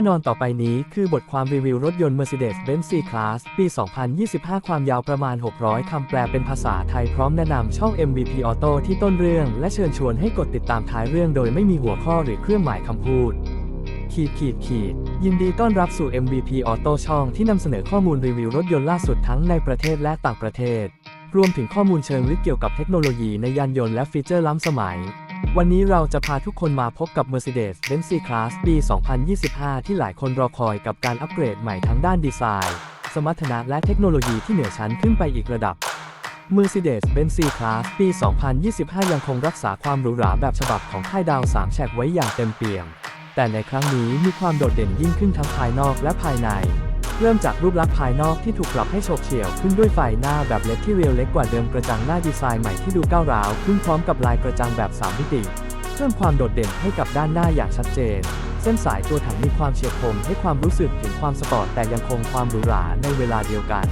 น่นอนต่อไปนี้คือบทความรีวิวรถยนต์ Mercedes-Benz C-Class ปี 2025 ความยาวประมาณ 600 คำแปลเป็นภาษาไทยพร้อมแนะนำช่อง MVP Auto ที่ต้นเรื่อง และเชิญชวนให้กดติดตามท้ายเรื่องโดยไม่มีหัวข้อหรือเครื่องหมายคำพูด ขีดขีดขีด ยินดีต้อนรับสู่ MVP Auto ช่องที่นำเสนอข้อมูลรีวิวรถยนต์ล่าสุดทั้งในประเทศและต่างประเทศ รวมถึงข้อมูลเชิงลึกเกี่ยวกับเทคโนโลยีในยานยนต์และฟีเจอร์ล้ำสมัย วันนี้เราจะพาทุกคนมาพบกับ Mercedes-Benz C-Class ปี 2025 ที่หลายคนรอคอยกับการอัปเกรดใหม่ทั้งด้านดีไซน์ สมรรถนะและเทคโนโลยีที่เหนือชั้นขึ้นไปอีกระดับ Mercedes-Benz C-Class ปี 2025 ยังคงรักษาความหรูหราแบบฉบับของค่ายดาว3แฉกไว้อย่างเต็มเปี่ยม แต่ในครั้งนี้มีความโดดเด่นยิ่งขึ้นทั้งภายนอกและภายใน เริ่มจากรูปลักษณ์ภายนอกที่ถูกปรับให้โฉบเฉี่ยวขึ้นด้วยไฟหน้าแบบเลดที่เรียวเล็กกว่าเดิมกระจังหน้าดีไซน์ใหม่ที่ดูก้าวร้าวขึ้นพร้อมกับลายกระจังแบบ 3 มิติ เพิ่มความโดดเด่นให้กับด้านหน้าอย่างชัดเจน เส้นสายตัวถังมีความเฉียบคมให้ความรู้สึกถึงความสปอร์ตแต่ยังคงความหรูหราในเวลาเดียวกัน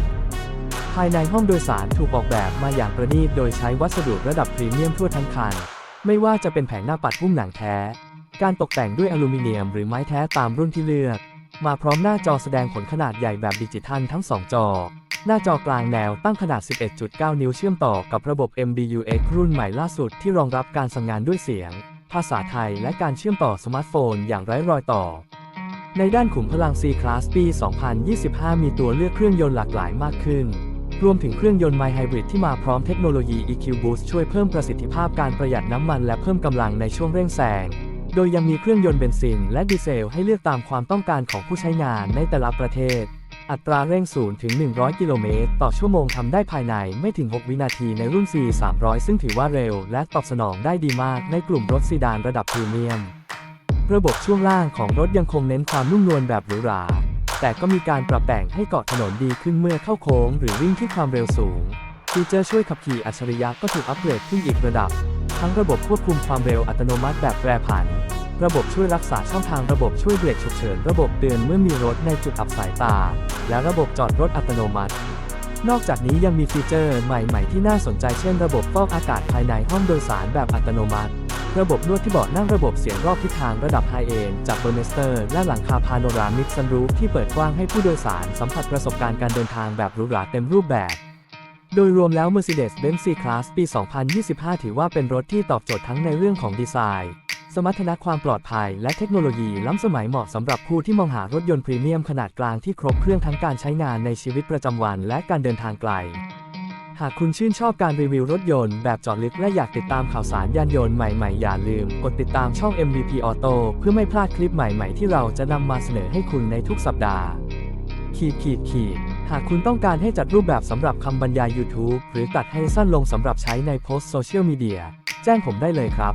ภายในห้องโดยสารถูกออกแบบมาอย่างประณีตโดยใช้วัสดุระดับพรีเมียมทั่วทั้งคัน ไม่ว่าจะเป็นแผงหน้าปัดหุ้มหนังแท้ การตกแต่งด้วยอลูมิเนียม หรือไม้แท้ตามรุ่นที่เลือก มาพร้อมหน้าจอแสดงผลขนาดใหญ่แบบดิจิทัลทั้ง 2 จอ หน้าจอกลางแนวตั้งขนาด 11.9 นิ้วเชื่อมต่อกับระบบ MBUX รุ่นใหม่ล่าสุดที่รองรับการสั่งงานด้วยเสียง ภาษาไทยและการเชื่อมต่อสมาร์ทโฟนอย่างไร้รอยต่อ ในด้านขุมพลัง C-Class ปี 2025 มีตัวเลือกเครื่องยนต์หลากหลายมากขึ้นรวมถึงเครื่องยนต์ My Hybrid ที่มาพร้อมเทคโนโลยี EQ Boost ช่วยเพิ่มประสิทธิภาพการประหยัดน้ำมันและเพิ่มกำลังในช่วงเร่งแซง โดยยังมีเครื่องยนต์เบนซินและดีเซลให้เลือกตามความต้องการของผู้ใช้งานในแต่ละประเทศ อัตราเร่ง0ถึง 100 กิโลเมตร ต่อชั่วโมงทำได้ภายในไม่ถึง 6 วินาทีในรุ่น C 300 ซึ่งถือว่าเร็ว และตอบสนองได้ดีมากในกลุ่มรถซีดานระดับพรีเมียม ระบบช่วงล่างของรถยังคงเน้นความนุ่มนวลแบบหรูหราแต่ก็มีการปรับแต่งให้เกาะถนนดีขึ้นเมื่อเข้าโค้ง หรือวิ่งที่ความเร็วสูงฟีเจอร์ช่วยขับขี่อัจฉริยะก็ถูกอัปเกรดขึ้นอีกระดับ ทั้งระบบควบคุมความเร็วอัตโนมัติแบบแปรผัน ระบบช่วยรักษาช่องทางระบบช่วยเบรกฉุกเฉิน ระบบเตือนเมื่อมีรถในจุดอับสายตา และระบบจอดรถอัตโนมัติ นอกจากนี้ยังมีฟีเจอร์ใหม่ๆ ที่น่าสนใจเช่น ระบบฟอกอากาศภายในห้องโดยสารแบบอัตโนมัติ ระบบนวดที่เบาะนั่งระบบเสียงรอบทิศทางระดับไฮเอนจากเบอร์เนสเตอร์ และหลังคาพาโนรามิกซันรูฟที่เปิดกว้างให้ผู้โดยสารสัมผัสประสบการณ์การเดินทางแบบหรูหราเต็มรูปแบบ โดยรวมแล้ว Mercedes-Benz C-Class ปี 2025 ถือว่าเป็นรถที่ตอบโจทย์ทั้งในเรื่องของดีไซน์ สมรรถนะความปลอดภัย และเทคโนโลยีล้ำสมัยเหมาะสำหรับผู้ที่มองหารถยนต์พรีเมียมขนาดกลางที่ครบเครื่องทั้งการใช้งานในชีวิตประจำวันและการเดินทางไกล หากคุณชื่นชอบการรีวิวรถยนต์แบบจาะลึกและอยากติดตามข่าวสารยานยนต์ใหม่ๆ อย่าลืม กดติดตามช่อง MVP Auto เพื่อไม่พลาดคลิปใหม่ๆ ที่เราจะนำมาเสนอให้คุณในทุกสัปดาห์ ขีดขีดขีด หากคุณต้องการให้จัดรูปแบบสำหรับคำบรรยาย YouTube หรือตัดให้สั้นลงสำหรับใช้ในโพสต์โซเชียลมีเดีย แจ้งผมได้เลยครับ